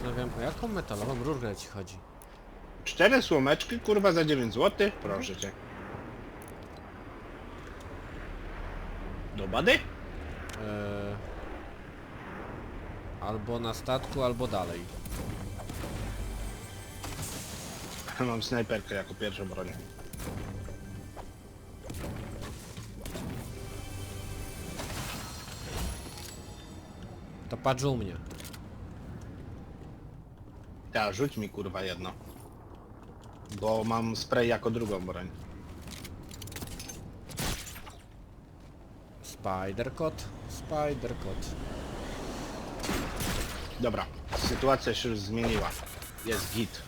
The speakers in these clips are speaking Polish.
zastanawiam, o jaką metalową rurę ci chodzi. Cztery słomeczki, kurwa, za 9 zł? Proszę cię. Do bady? Eee, albo na statku, albo dalej. Mam snajperkę jako pierwszą broń. To patrz u mnie. Ja, rzuć mi kurwa jedno. Bo mam spray jako drugą broń. Spider kot, spider kot. Dobra, sytuacja się już zmieniła. Jest git.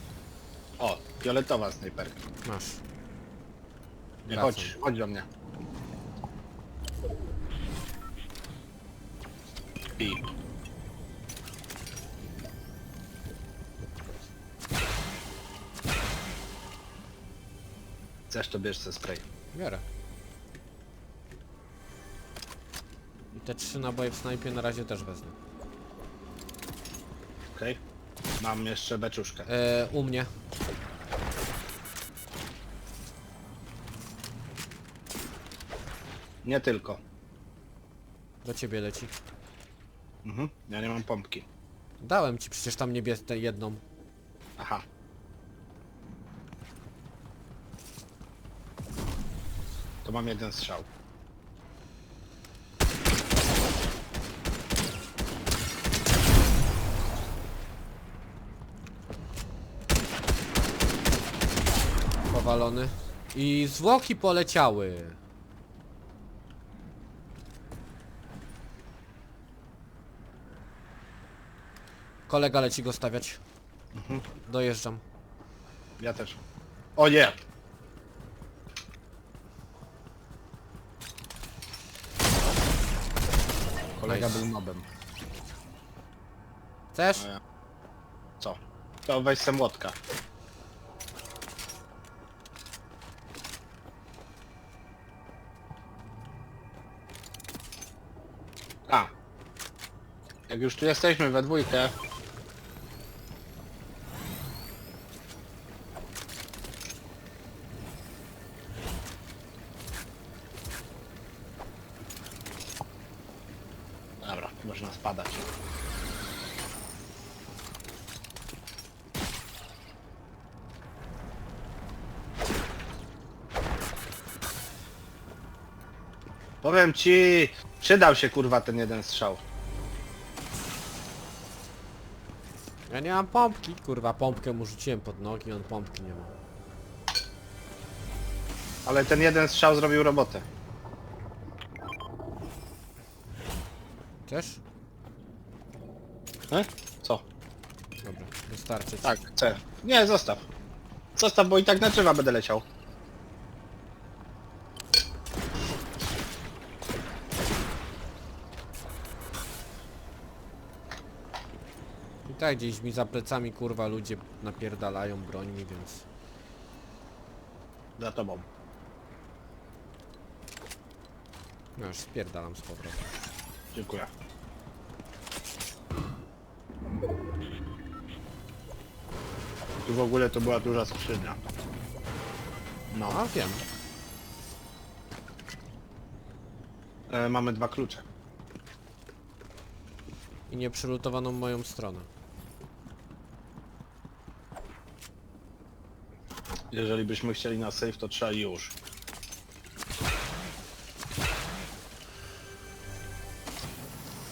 O, fioletowa snajperka. Masz. Nie, Wracam. chodź, chodź do mnie. I. to bierz ze spray. Biorę. I te trzy naboje w snajpie na razie też wezmę. Okej? Mam jeszcze beczuszkę. Eee, u mnie. Nie tylko. Do ciebie leci. Mhm. Ja nie mam pompki. Dałem ci przecież tam niebieską jedną. Aha. Mam jeden strzał. Powalony. I zwłoki poleciały. Kolega leci go stawiać. Dojeżdżam. Ja też. O nie! Kolega Nice. był nobem. Chcesz? Ja. Co? To weź se młotka. A. Jak już tu jesteśmy we dwójkę. Ci, przydał się kurwa ten jeden strzał. Ja nie mam pompki, kurwa, pompkę mu rzuciłem pod nogi, on pompki nie ma. Ale ten jeden strzał zrobił robotę. Chcesz? E? Co? Dobra, wystarczy. Tak, chcę. Nie, zostaw. Zostaw, bo i tak na drzewa będę leciał. Tak gdzieś mi za plecami, kurwa, ludzie napierdalają brońmi, więc... Za tobą. No już spierdalam z powrotem. Dziękuję. Tu w ogóle to była duża skrzynia. No. A wiem. E, mamy dwa klucze. I nieprzelutowaną moją stronę. Jeżeli byśmy chcieli na safe, to trzeba już.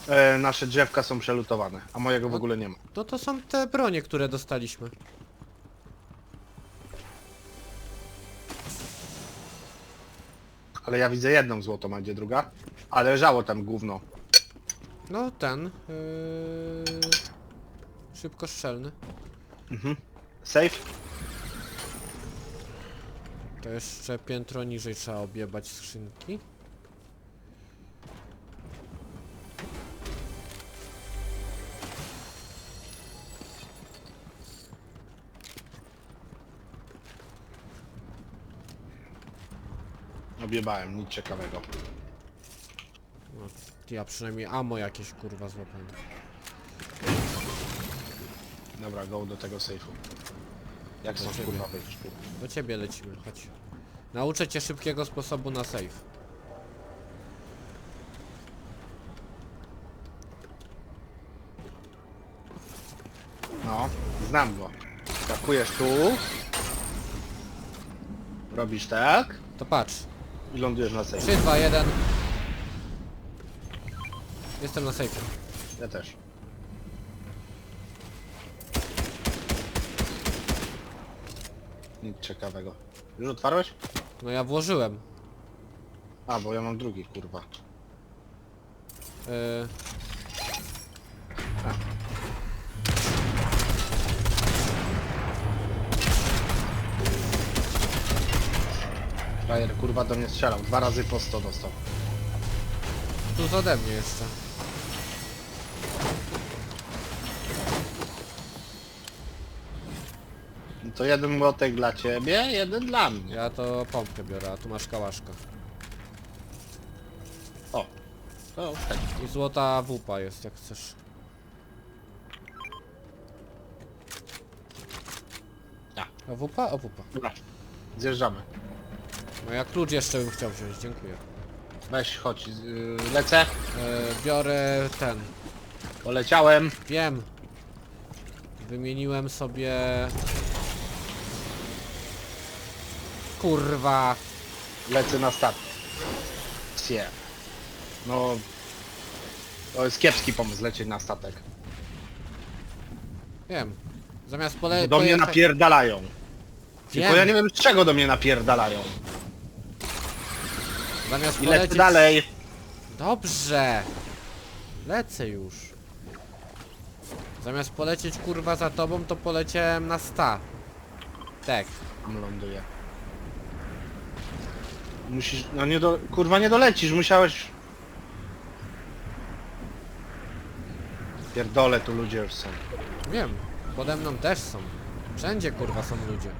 E, nasze drzewka są przelutowane, a mojego w No. ogóle nie ma. To to są te bronie, które dostaliśmy. Ale ja widzę jedną złotą, a gdzie druga? Ale leżało tam gówno. No ten... Yy... Szybko strzelny. Mhm. Safe? To jeszcze piętro niżej trzeba objebać skrzynki. Objebałem, nic ciekawego. No, ja przynajmniej amo jakieś kurwa złapałem. Dobra, go do tego sejfu. Jak są ciebie. kurwa wejść tu? Do ciebie lecimy, chodź. Nauczę cię szybkiego sposobu na save. No, znam go. Skakujesz tu. Robisz tak To patrz. i lądujesz na 3, sejfie. 2, 1. Jestem na save. Ja też. Nic ciekawego. Już otwarłeś? No ja włożyłem. A, bo ja mam drugi, kurwa. Yy, Frajer, kurwa, do mnie strzelał. Dwa razy po 100 dostał. tu ode mnie jeszcze. To jeden młotek dla ciebie, jeden dla mnie. Ja to pompkę biorę, a tu masz kałaszka. O. O, tak. I złota wupa jest, jak chcesz. A. A wupa? O wupa. Dobra. Zjeżdżamy. No ja klucz jeszcze bym chciał wziąć, dziękuję. Weź, chodź. Yy, lecę. Yy, biorę ten. Poleciałem. Wiem. Wymieniłem sobie... Kurwa. Lecę na. Sie. No... To jest kiepski pomysł, lecieć na statek. Wiem. Zamiast pole... Do mnie pojechać- napierdalają. Tylko ja nie wiem z czego do mnie napierdalają. Zamiast I lecę polecieć... dalej. Dobrze. Lecę już. Zamiast polecieć kurwa za tobą, to poleciałem na sta. Tak. Tam ląduję. Musisz, no nie do, kurwa nie dolecisz, musiałeś... Pierdole, tu ludzie już są. Wiem. Pode mną też są. Wszędzie kurwa są ludzie.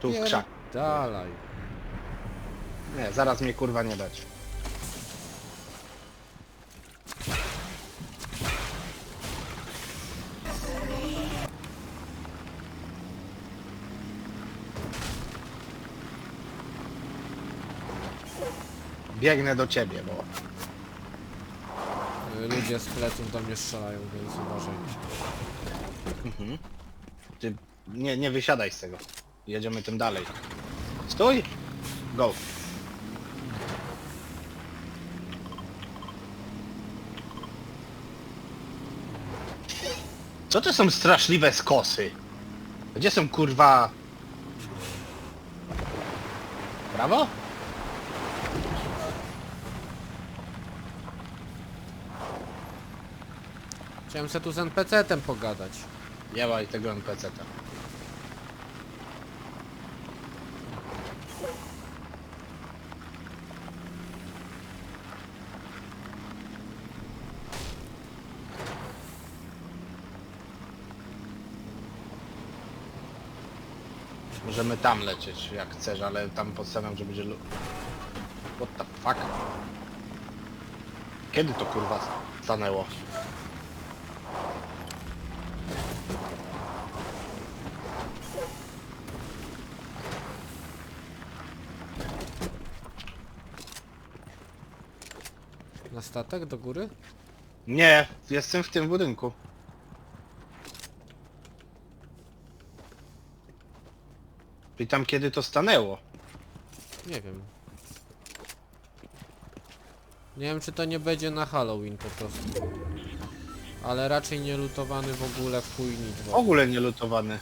Tu w krzak. Dalej. Nie, zaraz mnie kurwa nie dać. Biegnę do ciebie, bo Y, Ludzie z pleców do mnie strzelają, więc uważaj. ty nie, nie wysiadaj z tego. Jedziemy tym dalej. Stój! Go! Co to są straszliwe skosy? Gdzie są kurwa... Brawo? Chciałem se tu z NPC-tem pogadać. Jebaj tego NPC-ta. Możemy tam lecieć jak chcesz, ale tam podstawiam, że będzie... lu- What the fuck? Kiedy to kurwa stanęło? Statek do góry? Nie, jestem w tym budynku. Pytam kiedy to stanęło. Nie wiem. Nie wiem czy to nie będzie na Halloween po prostu. Ale raczej nie lutowany w ogóle w chuj nic. W ogóle nie lutowany.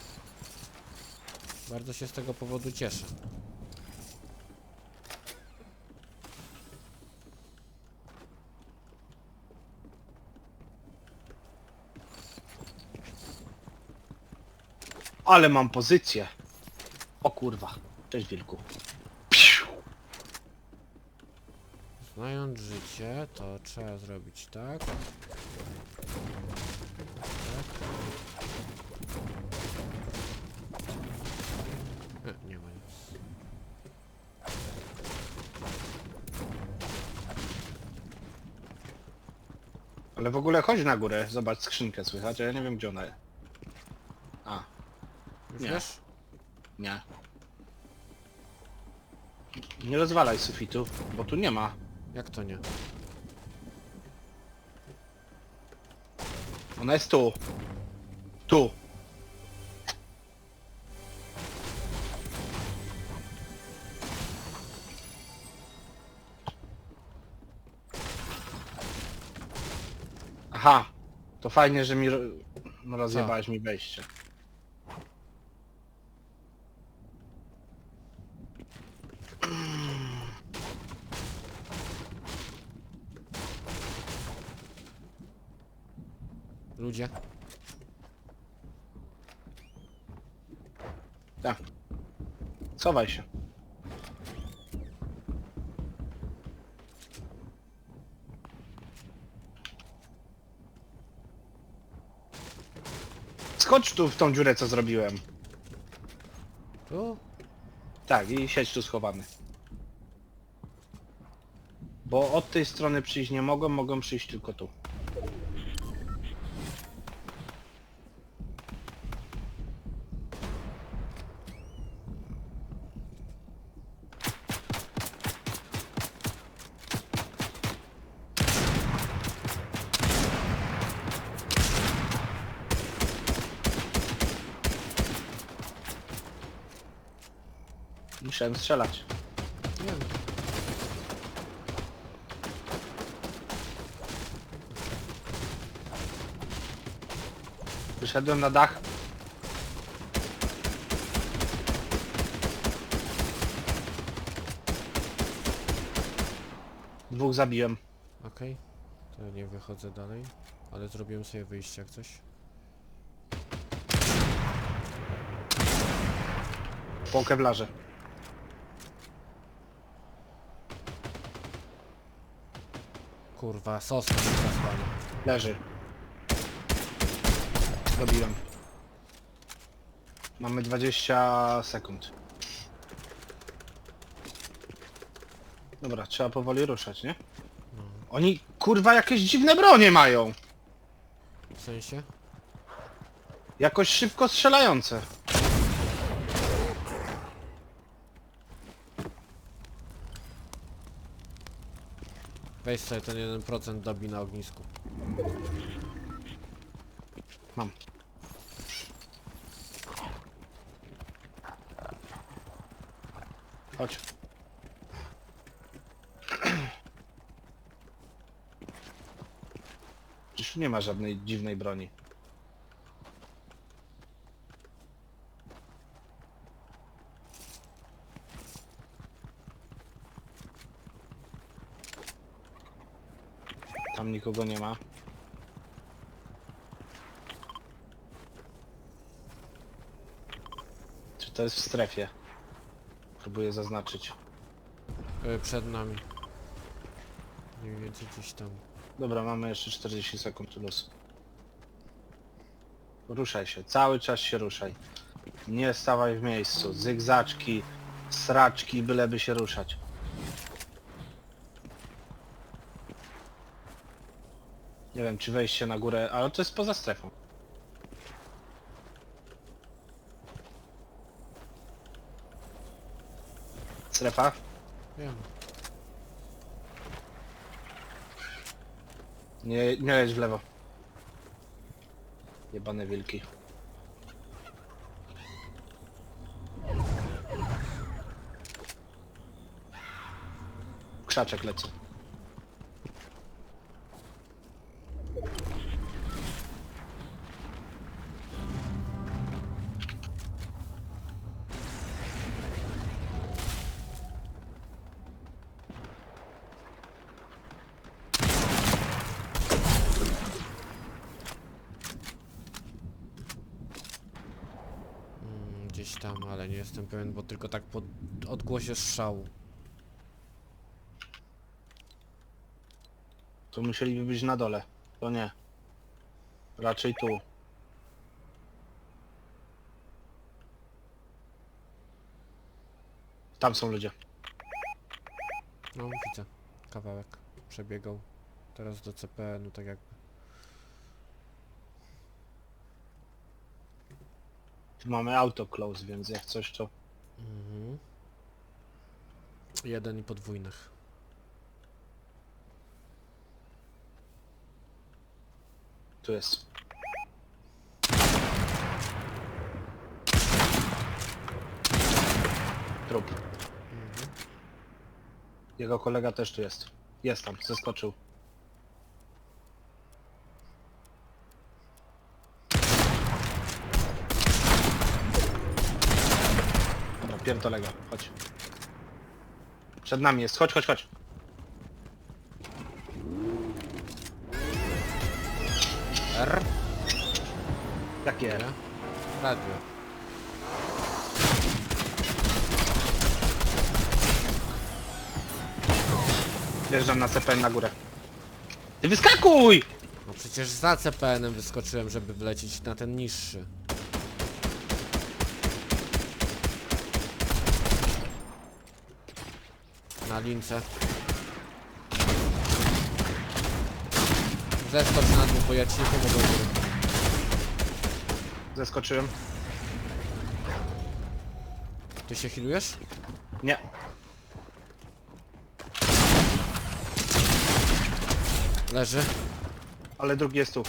Bardzo się z tego powodu cieszę. Ale mam pozycję. O kurwa. Cześć wilku. Piu. Znając życie, to trzeba zrobić tak. Tak. E, nie ma nic. Ale w ogóle chodź na górę, zobacz skrzynkę słychać, a ja nie wiem gdzie ona jest. Już Nie. wiesz? nie. Nie rozwalaj sufitu, bo tu nie ma. Jak to nie? Ona jest tu. Tu. Aha. To fajnie, że mi ro... no, rozjebałeś mi wejście. Ludzie? Tak. Schowaj się. Skocz tu w tą dziurę, co zrobiłem. Tu? Tak, i siedź tu schowany. Bo od tej strony przyjść nie mogą, mogą przyjść tylko tu. Musiałem strzelać. Nie wiem. Wyszedłem na dach. Dwóch zabiłem. Okej. To nie wychodzę dalej. Ale zrobiłem sobie wyjście jak coś. Po kewlarze. Kurwa, soska mi zasłania. Leży. Zabiłem. Mamy 20 sekund. Dobra, trzeba powoli ruszać, nie? Oni kurwa jakieś dziwne bronie mają. W sensie? Jakoś szybko strzelające. Weź sobie ten 1% dobi na ognisku. Mam. Chodź. Przecież nie ma żadnej dziwnej broni. Tam nikogo nie ma. Czy to jest w strefie? Próbuję zaznaczyć. Y, przed nami. Mniej więcej gdzieś tam. Dobra, mamy jeszcze 40 sekund luz. Ruszaj się, cały czas się ruszaj. Nie stawaj w miejscu. Zygzaczki, sraczki, byleby się ruszać. Nie wiem, czy wejście na górę, ale to jest poza strefą. Strefa? Wiem. Nie, nie jedź w lewo. Jebane wilki. Krzaczek lecę. Tam, ale nie jestem pewien, bo tylko tak po odgłosie strzału. To musieliby być na dole. To nie. Raczej tu. Tam są ludzie. No, widzę. Kawałek. Przebiegał. Teraz do CPN-u, tak jakby. Tu mamy auto close, więc jak coś to... Mhm. Jeden i podwójnych. Tu jest. Trup. Jego kolega też tu jest. Jest tam, zeskoczył. Dobra, pierdolę go, chodź. Przed nami jest, chodź, chodź, chodź. R? Jakie? Nie. Radio. Wjeżdżam na CPN na górę. Ty wyskakuj! No przecież za CPN-em wyskoczyłem, żeby wlecieć na ten niższy. Na lince. Zeskocz na dół, bo ja ci nie pomogę. u góry. Zeskoczyłem. Ty się healujesz? Nie. Leży. Ale drugi jest tu.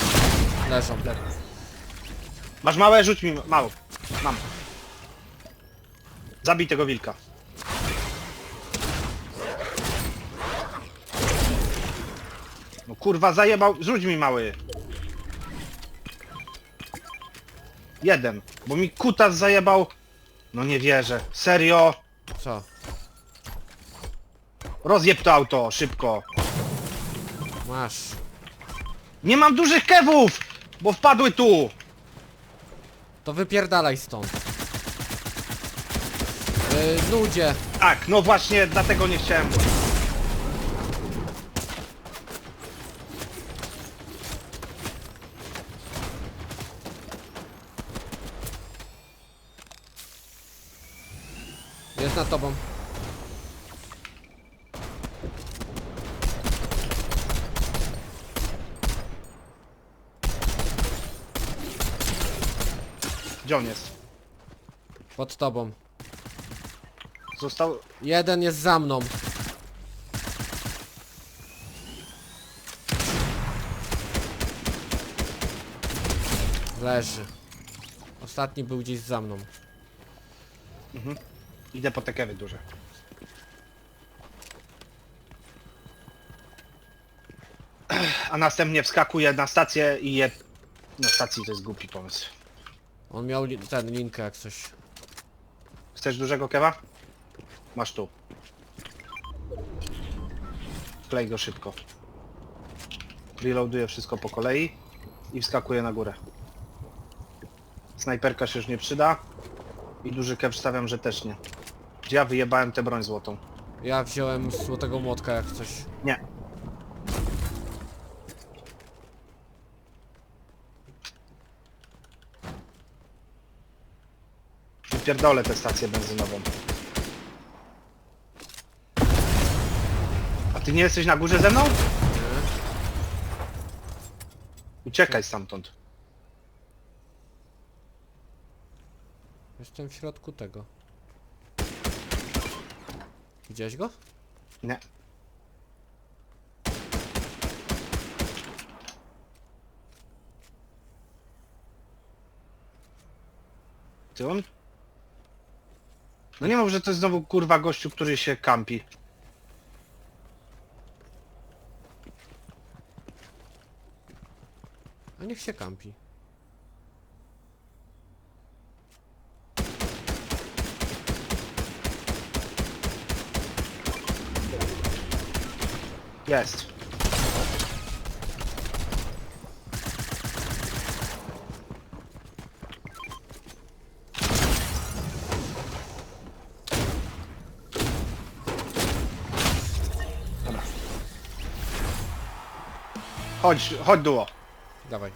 Leżą. Masz małe? Rzuć mi małą. Mam. Zabij tego wilka. Kurwa zajebał. Rzuć mi mały. Jeden. Bo mi kutas zajebał. No nie wierzę. Serio? Co? Rozjeb to auto, szybko. Masz. Nie mam dużych kewów! Bo wpadły tu! To wypierdalaj stąd. Yy, ludzie. Tak, no właśnie, dlatego nie chciałem. Nad tobą. Gdzie on jest? Pod tobą. Został... Jeden jest za mną. Leży. Ostatni był gdzieś za mną. Idę po te kewy duże. A następnie wskakuje na stację i je... Na stacji to jest głupi pomysł. On miał li ten linkę jak coś. Chcesz dużego kewa? Masz tu. Klej go szybko. Reloaduję wszystko po kolei i wskakuję na górę. Snajperka się już nie przyda i duży kew stawiam, że też nie. Ja wyjebałem tę broń złotą? Ja wziąłem złotego młotka jak coś. Nie. Pierdolę tę stację benzynową. A ty nie jesteś na górze ze mną? Uciekaj stamtąd. Jestem w środku tego. Widziałeś go? Nie. Ty on? No nie mów, że to jest znowu kurwa gościu, który się kampi. A niech się kampi. Jest. Dobra. Chodź, chodź duo. Dawaj.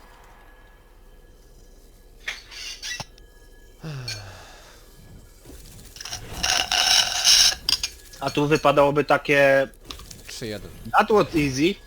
A tu wypadałoby takie... 3-1. That was easy.